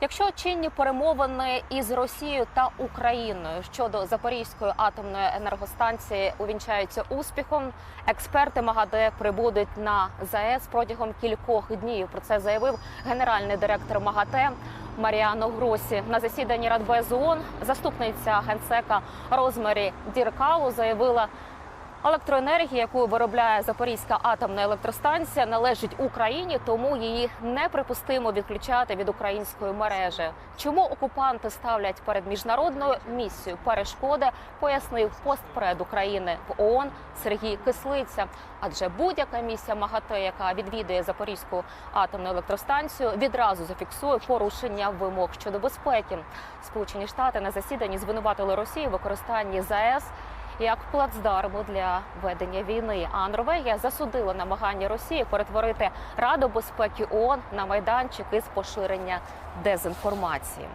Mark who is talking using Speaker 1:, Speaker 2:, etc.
Speaker 1: Якщо чинні перемовини із Росією та Україною щодо Запорізької атомної енергостанції увінчаються успіхом, експерти МАГАДЕ прибудуть на ЗАЕС протягом кількох днів. Про це заявив генеральний директор МАГАТЕ Маріано Гросі на засіданні Радбез ООН. Заступниця генсека Розмарі Діркалу заявила. Електроенергія, яку виробляє Запорізька атомна електростанція, належить Україні, тому її неприпустимо відключати від української мережі. Чому окупанти ставлять перед міжнародною місією перешкоди, пояснив постпред України в ООН Сергій Кислиця. Адже будь-яка місія МАГАТЕ, яка відвідує Запорізьку атомну електростанцію, відразу зафіксує порушення вимог щодо безпеки. Сполучені Штати на засіданні звинуватили Росію в використанні ЗАЕС як плацдарму для ведення війни. А Норвегія засудила намагання Росії перетворити Раду безпеки ООН на майданчик із поширення дезінформації.